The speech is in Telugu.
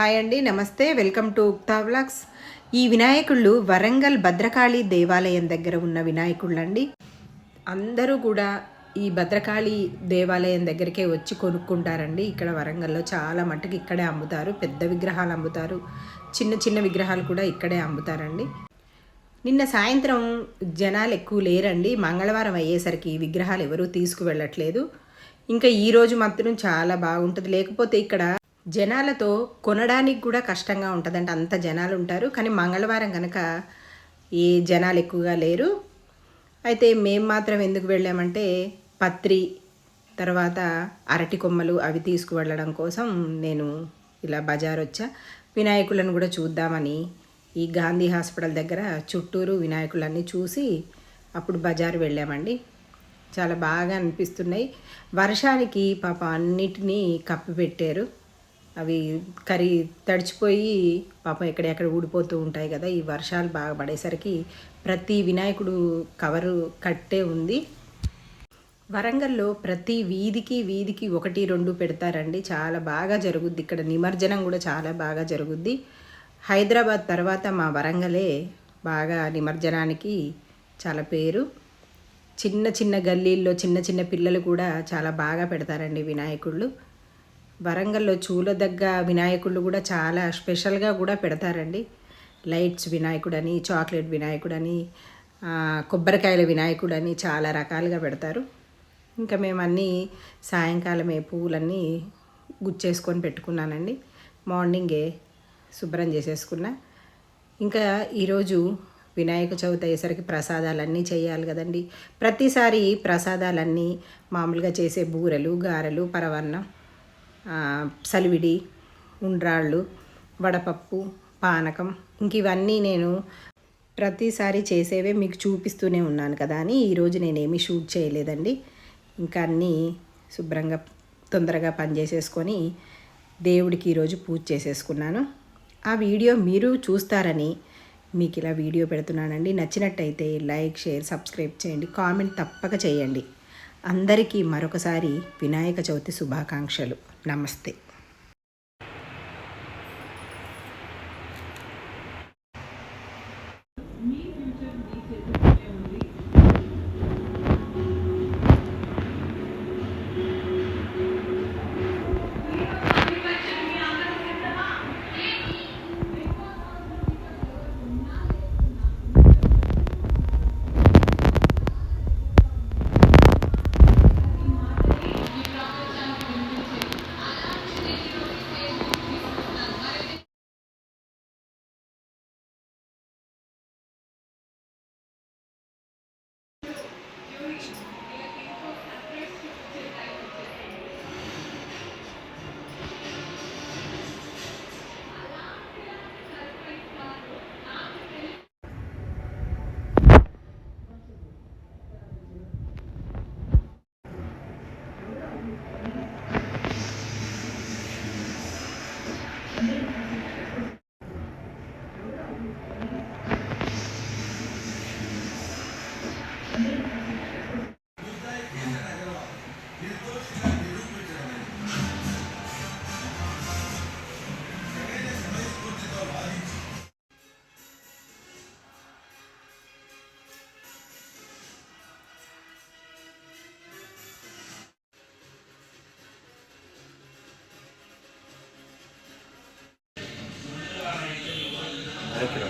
హాయ్ అండి నమస్తే వెల్కమ్ టు ఉక్తా వ్లాగ్స్. ఈ వినాయకుళ్ళు వరంగల్ భద్రకాళి దేవాలయం దగ్గర ఉన్న వినాయకుళ్ళు అండి అందరూ కూడా ఈ భద్రకాళి దేవాలయం దగ్గరికే వచ్చి కొనుక్కుంటారండి. ఇక్కడ వరంగల్లో చాలా మట్టుకు ఇక్కడే అమ్ముతారు పెద్ద విగ్రహాలు అమ్ముతారు చిన్న చిన్న విగ్రహాలు కూడా ఇక్కడే అమ్ముతారండి. నిన్న సాయంత్రం జనాలు ఎక్కువ లేరండి. మంగళవారం అయ్యేసరికి విగ్రహాలు ఎవరూ తీసుకువెళ్ళట్లేదు. ఇంకా ఈరోజు మాత్రం చాలా బాగుంటుంది. లేకపోతే ఇక్కడ జనాలతో కొనడానికి కూడా కష్టంగా ఉంటుందంటే. అంత జనాలు ఉంటారు. కానీ మంగళవారం కనుక ఏ జనాలు ఎక్కువగా లేరు. అయితే మేము మాత్రం ఎందుకు వెళ్ళామంటే పత్రి తర్వాత అరటి కొమ్మలు అవి తీసుకువెళ్ళడం కోసం నేను ఇలా బజార్ వచ్చా. వినాయకులను కూడా చూద్దామని ఈ గాంధీ హాస్పిటల్ దగ్గర చుట్టూరు వినాయకులన్నీ చూసి అప్పుడు బజారు వెళ్ళామండి. చాలా బాగా అనిపిస్తున్నాయి. వర్షానికి పాప అన్నిటినీ కప్పి పెట్టారు అవి కర్రీ తడిచిపోయి పాపం ఎక్కడెక్కడ ఊడిపోతూ ఉంటాయి కదా ఈ వర్షాలు బాగా పడేసరికి ప్రతి వినాయకుడు కవరు కట్టే ఉంది. వరంగల్లో ప్రతి వీధికి వీధికి ఒకటి రెండు పెడతారండి. చాలా బాగా జరుగుద్ది. ఇక్కడ నిమజ్జనం కూడా చాలా బాగా జరుగుద్ది. హైదరాబాద్ తర్వాత మా వరంగలే బాగా నిమజ్జనానికి చాలా పేరు. చిన్న చిన్న గల్లీల్లో చిన్న చిన్న పిల్లలు కూడా చాలా బాగా పెడతారండి వినాయకుళ్ళు. వరంగల్లో చూలదగ్గ వినాయకుళ్ళు కూడా చాలా స్పెషల్గా కూడా పెడతారండి. లైట్స్ వినాయకుడని చాక్లెట్ వినాయకుడని కొబ్బరికాయల వినాయకుడని చాలా రకాలుగా పెడతారు. ఇంకా మేము అన్నీ సాయంకాలమే పువ్వులన్నీ గుచ్చేసుకొని పెట్టుకున్నానండి. మార్నింగే శుభ్రం చేసేసుకున్నా. ఇంకా ఈరోజు వినాయక చవితి అయ్యేసరికి ప్రసాదాలన్నీ చేయాలి కదండి. ప్రతిసారి ప్రసాదాలన్నీ మామూలుగా చేసే బూరెలు గారెలు పరవన్నం సలివిడి ఉండ్రాళ్ళు వడపప్పు పానకం ఇంక ఇవన్నీ నేను ప్రతిసారి చేసేవే మీకు చూపిస్తూనే ఉన్నాను కదా అని ఈరోజు నేనేమి షూట్ చేయలేదండి. ఇంకా అన్నీ శుభ్రంగా తొందరగా పని చేసేసుకొని దేవుడికి ఈరోజు పూజ చేసేసుకున్నాను. ఆ వీడియో మీరు చూస్తారని మీకు ఇలా వీడియో పెడుతున్నానండి. నచ్చినట్టయితే లైక్ షేర్ సబ్స్క్రైబ్ చేయండి. కామెంట్ తప్పక చేయండి. అందరికీ మరొకసారి వినాయక చవితి శుభాకాంక్షలు. నమస్తే. ఓకే